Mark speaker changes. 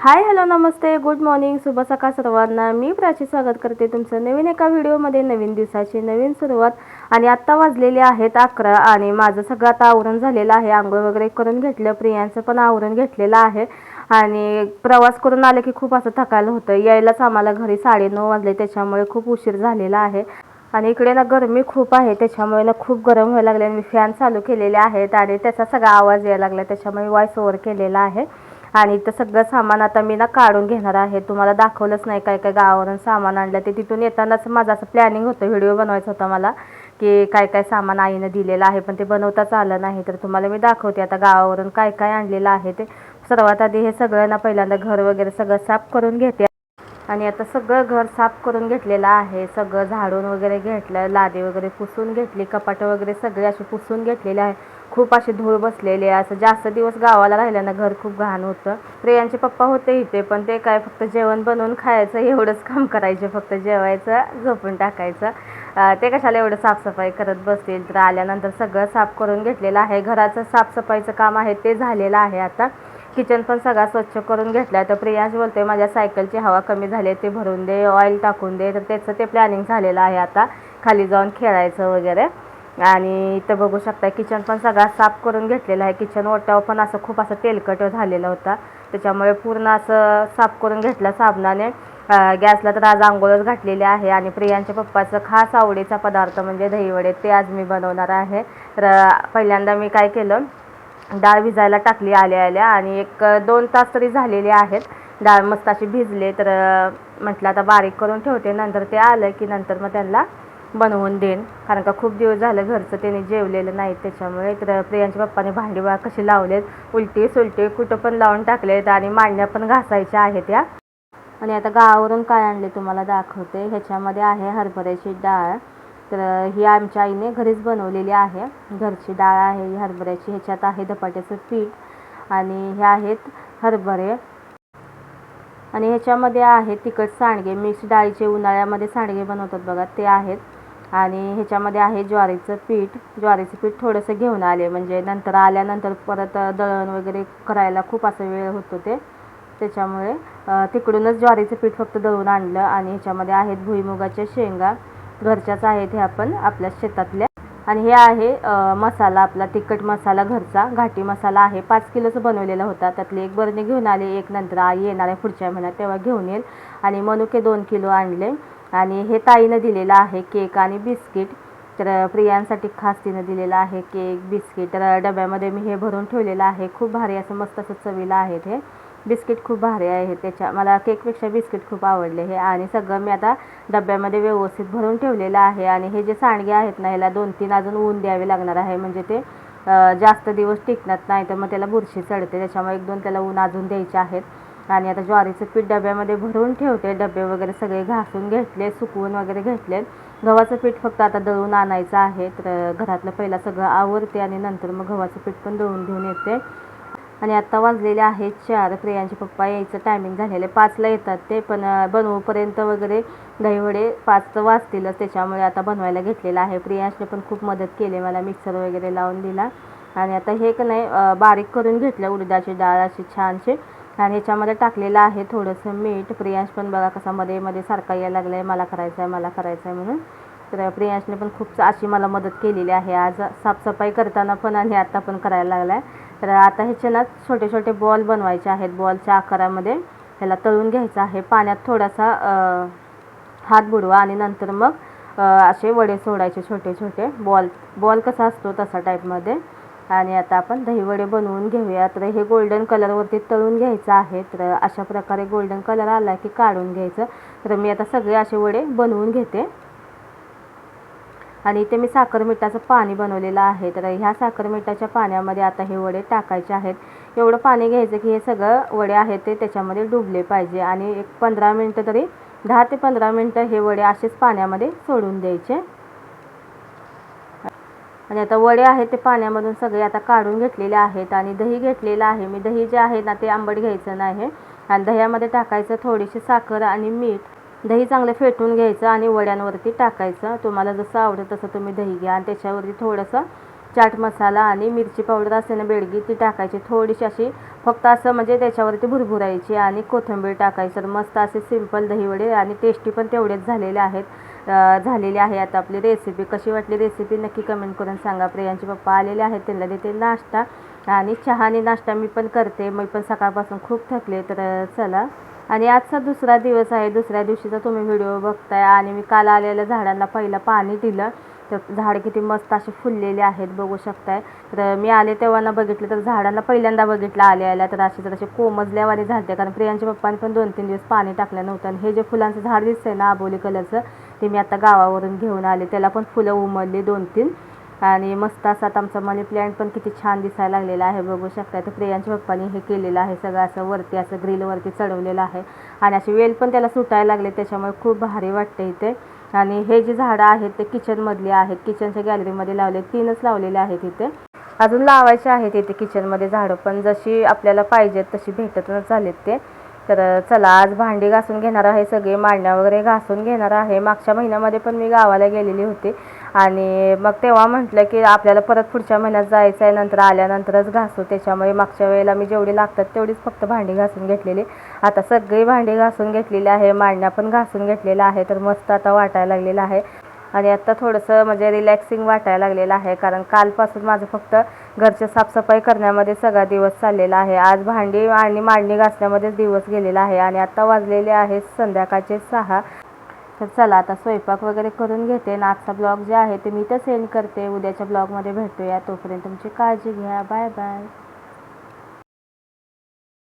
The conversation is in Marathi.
Speaker 1: हाय हॅलो नमस्ते. Good morning. शुभ सकाळ सर्वांना. मी प्राची स्वागत करते तुमचं नवीन एका व्हिडिओमध्ये. नवीन दिवसाची नवीन सुरुवात. आणि आत्ता वाजलेले आहेत अकरा आणि माझं सगळं आता आवरण झालेलं आहे. आंघोळ वगैरे करून घेतलं. प्रियांचं पण आवरण घेतलेलं आहे. आणि प्रवास करून आले की खूप असं थकायला होतं. यायलाच आम्हाला घरी साडेनऊ वाजले. त्याच्यामुळे खूप उशीर झालेला आहे. आणि इकडे ना गरमी खूप आहे. त्याच्यामुळे ना खूप गरम व्हायला लागले आणि मी फॅन चालू केलेले आहेत. आणि त्याचा सगळा आवाज यायला लागला. त्याच्यामुळे वॉईस ओव्हर केलेला आहे. आणि इथं सगळं सामान आता मी ना काढून घेणार आहे. तुम्हाला दाखवलंच नाही काय काय गावावरून सामान आणलं ते. तिथून येतानाच माझं असं प्लॅनिंग होतं व्हिडिओ बनवायचा होता मला की काय काय सामान आईनं दिलेलं आहे पण ते बनवताच आलं नाही. तर तुम्हाला मी दाखवते आता गावावरून काय काय आणलेलं आहे ते. सर्वात आधी हे सगळं ना पहिल्यांदा घर वगैरे सगळं साफ करून घेते. आणि आता सगळं घर साफ करून घेतलेलं आहे. सगळं झाडून वगैरे घेतलं लादी वगैरे पुसून घेतली कपाटं वगैरे सगळे असे पुसून घेतलेले आहे. खूप असे धूळ बसलेले आहे. असं जास्त दिवस गावाला राहिल्यानं घर खूप घाण होतं. प्रियांचे पप्पा होते इथे पण ते काय फक्त जेवण बनवून खायचं एवढंच काम करायचे फक्त जेवायचं झोपून टाकायचं. ते कशाला एवढं साफसफाई करत बसतील? तर आल्यानंतर सगळं साफ करून घेतलेलं आहे. घराचं साफसफाईचं काम आहे ते झालेलं आहे आता. किचन पण सगळा स्वच्छ करून घेतला तर प्रियांश बोलते माझ्या सायकलची हवा कमी झाली ते भरून दे ऑइल टाकून दे. तर त्याचं ते प्लॅनिंग झालेलं आहे आता. खाली जाऊन खेळायचं वगैरे. आणि इथं बघू शकता किचन पण सगळा साफ करून घेतलेला आहे. किचन ओटाव पण असं खूप असं तेलकट झालेलं होता. त्याच्यामुळे पूर्ण असं साफ करून घेतलं साबणाने. गॅसला तर आज आंघोळच घातलेली आहे. आणि प्रियांच्या पप्पाचं खास आवडीचा पदार्थ म्हणजे दहीवडे ते आज मी बनवणार आहे. तर पहिल्यांदा मी काय केलं डाळ भिजायला टाकली आल्या आल्या आणि एक दोन तास तरी झालेले आहेत. डाळ मस्त अशी भिजले तर म्हटलं आता बारीक करून ठेवते. नंतर ते आलं की नंतर मग त्यांना बनवून देईन. कारण का खूप दिवस झालं घरचं त्यांनी जेवलेलं नाही. त्याच्यामुळे तर प्रियांच्या पप्पाने भांडी बा कशी लावलेत उलटी सुलटी कुठं पण लावून टाकलेत आणि मांडण्या पण घासायच्या आहेत या आणि आता गावावरून काय आणले तुम्हाला दाखवते. ह्याच्यामध्ये आहे हरभऱ्याची डाळ. तर ही आमच्या आईने घरीच बनवलेली आहे. घरची डाळ आहे ही हरभऱ्याची ह्याच्यात आहे धपाट्याचं पीठ आणि हे आहेत हरभरे. आणि ह्याच्यामध्ये आहे तिखट सांडगे. मिक्स डाळीचे उन्हाळ्यामध्ये सांडगे बनवतात बघा ते आहेत. आणि ह्याच्यामध्ये आहे ज्वारीचं पीठ. ज्वारीचं पीठ थोडंसं घेऊन आले म्हणजे नंतर आल्यानंतर परत दळण वगैरे करायला खूप असं वेळ होतो ते. त्याच्यामुळे तिकडूनच ज्वारीचं पीठ फक्त दळून आणलं. आणि ह्याच्यामध्ये आहेत भुईमुगाच्या शेंगा. घरच्याच आहेत हे आपण आपल्या शेतातल्या. आणि हे आहे मसाला आपला तिखट मसाला घरचा घाटी मसाला आहे. पाच किलोचं बनवलेला होता. त्यातली एक बरणी घेऊन आले एक नंतर आई येणार आहे पुढच्या महिन्यात तेव्हा घेऊन येईल. आणि मनुके दोन किलो आणले. आणि हे ताईनं दिलेलं आहे केक आणि बिस्किट. तर प्रियांसाठी खास तिनं दिलेलं आहे केक बिस्किट. तर डब्यामध्ये मी हे भरून ठेवलेलं आहे. खूप भारी असं मस्त असं चवीला आहेत हे. बिस्किट खूप भारी आहे. त्याच्या मला केकपेक्षा बिस्किट खूप आवडले हे. आणि सगळं मी आता डब्यामध्ये व्यवस्थित भरून ठेवलेलं आहे. आणि हे जे सांडगे आहेत ना ह्याला दोन तीन अजून ऊन द्यावे लागणार आहे. म्हणजे ते जास्त दिवस टिकणार नाही तर मग त्याला बुरशी चढते. त्याच्यामुळे एक दोन त्याला ऊन अजून द्यायचे आहेत. आणि आता ज्वारीचं पीठ डब्यामध्ये भरून ठेवते. डबे वगैरे सगळे घासून घेतले सुकवून वगैरे घेतले. गव्हाचं पीठ फक्त आता दळून आणायचं आहे. तर घरातलं पहिला सगळं आवरते आणि नंतर मग गव्हाचं पीठ पण दळून घेऊन येते. आणि आत्ता वाजलेले आहेत चार. प्रियांचे पप्पा यायचं टायमिंग झालेलं आहे. पाचला येतात ते पण बनवूपर्यंत वगैरे दहीवडे पाच तर वाजतीलच. त्याच्यामुळे आता बनवायला घेतलेलं आहे. प्रियांशने पण खूप मदत केली मला मिक्सर वगैरे लावून दिला. आणि आता हे का नाही बारीक करून घेतलं उडदाची डाळ अशी छानशी. आणि ह्याच्यामध्ये टाकलेलं आहे थोडंसं मीठ. प्रियांश पण बघा कसा मध्ये मध्ये सारखा यायला लागला आहे मला करायचं आहे मला करायचं आहे म्हणून. तर प्रियांशने पण खूप अशी मला मदत केलेली आहे. आज साफसफाई करताना पण आणि आत्ता पण करायला लागला आहे तर आता ह्याचे ना छोटे छोटे बॉल बनवायचे आहेत. बॉलच्या आकारामध्ये ह्याला तळून घ्यायचं आहे. पाण्यात थोडासा हात बुडवा आणि नंतर मग असे वडे सोडायचे छोटे छोटे. बॉल बॉल कसा असतो तसा टाईपमध्ये. आणि आता आपण दहीवडे बनवून घेऊया. तर हे गोल्डन कलरवरती तळून घ्यायचं आहे. तर अशा प्रकारे गोल्डन कलर आला की काढून घ्यायचं. तर मी आता सगळे असे वडे बनवून घेते. आणि इथे मी साखर मिठाचं पाणी बनवलेलं आहे. तर ह्या साखर मिठाच्या पाण्यामध्ये आता हे वडे टाकायचे आहेत. एवढं पाणी घ्यायचं की हे सगळं वडे आहेत ते त्याच्यामध्ये डुबले पाहिजे आणि एक पंधरा मिनटं तरी दहा ते पंधरा मिनटं हे वडे असेच पाण्यामध्ये सोडून द्यायचे. आणि आता वडे आहेत ते पाण्यामधून सगळे आता काढून घेतलेले आहेत आणि दही घेतलेलं आहे. मी दही जे आहे ना ते आंबट घ्यायचं नाही आणि दह्यामध्ये टाकायचं थोडीशी साखर आणि मीठ. दही चांगलं फेटून घ्यायचं आणि वड्यांवरती टाकायचं. तुम्हाला जसं आवडेल तसं तुम्ही दही घ्या. आणि त्याच्यावरती थोडंसं चाट मसाला आणि मिरची पावडर असते ना बेडगी ती टाकायची. थोडीशी अशी फक्त असं म्हणजे त्याच्यावरती भुरभुरायची आणि कोथिंबीर टाकायची. तर मस्त असे सिंपल दहीवडे आणि टेस्टी पण तेवढेच झालेले आहेत. झालेले आहे आता आपली रेसिपी. कशी वाटली रेसिपी नक्की कमेंट करून सांगा. प्रियांचे पप्पा आलेले आहेत त्यांना देते नाश्ता. आणि चहा आणि नाश्ता मी पण करते. मी पण सकाळपासून खूप थकले. तर चला. आणि आजचा दुसरा दिवस आहे. दुसऱ्या दिवशीचा तुम्ही व्हिडिओ बघताय आणि मी काल आलेल्या झाडांना पहिलं पाणी दिलं. तर झाड किती मस्त असे फुललेले आहेत बघू शकताय. तर मी आले तेव्हा ना बघितलं तर झाडांना पहिल्यांदा बघितलं आले आल्या तर असे तर असे कोमजल्यावाने झालते. कारण प्रियांच्या पप्पाने पण दोन तीन दिवस पाणी टाकलं नव्हतं. आणि हे जे फुलांचं झाड दिसतंय ना आबोली कलरचं ते मी आता गावावरून घेऊन आले. त्याला पण फुलं उमलली दोन तीन. आणि मस्त असा आता आमचा मनी प्लॅन्ट पण किती छान दिसायला लागलेला आहे. बघू शकता तर प्रियांच्या पप्पानी हे केलेलं आहे. सगळं असं वरती असं ग्रिलवरती चढवलेलं आहे. आणि अशी वेल पण त्याला सुटायला लागले. त्याच्यामुळे खूप भारी वाटते इथे. आणि हे जी झाडं आहेत ते किचनमधली आहेत. किचनच्या गॅलरीमध्ये लावले तीनच लावलेले आहेत इथे. अजून लावायचे आहेत इथे किचनमध्ये झाडं. पण जशी आपल्याला पाहिजेत तशी भेटतच झालेत ते. तर चला आज भांडी घासून घेणार आहे. सगळे मांडण्या वगैरे घासून घेणार आहे. मागच्या महिन्यामध्ये पण मी गावाला गेलेली होती. आणि मग तेव्हा म्हटलं की आपल्याला परत पुढच्या महिन्यात जायचं आहे नंतर आल्यानंतरच घासू. त्याच्यामुळे मागच्या वेळेला मी जेवढी लागतात तेवढीच फक्त भांडी घासून घेतलेली. आता सगळी भांडी घासून घेतलेली आहे मांडण्या पण घासून घेतलेल्या आहे तर मस्त आता वाटायला लागलेलं आहे. आणि आत्ता थोडंसं म्हणजे रिलॅक्सिंग वाटायला लागलेलं आहे कारण कालपासून माझं फक्त घरची साफसफाई करण्यामध्ये सगळा दिवस चाललेला आहे. आज भांडी आणि मांडणी घासण्यामध्येच दिवस गेलेला आहे आणि आत्ता वाजलेले आहेत संध्याकाळचे सहा. तर चला आता स्वयंपाक वगैरे करून घेते आणि आजचा ब्लॉग जे आहे ते मी तर सेंड करते. उद्याच्या ब्लॉगमध्ये भेटूया. तोपर्यंत तुमची काळजी घ्या. Bye bye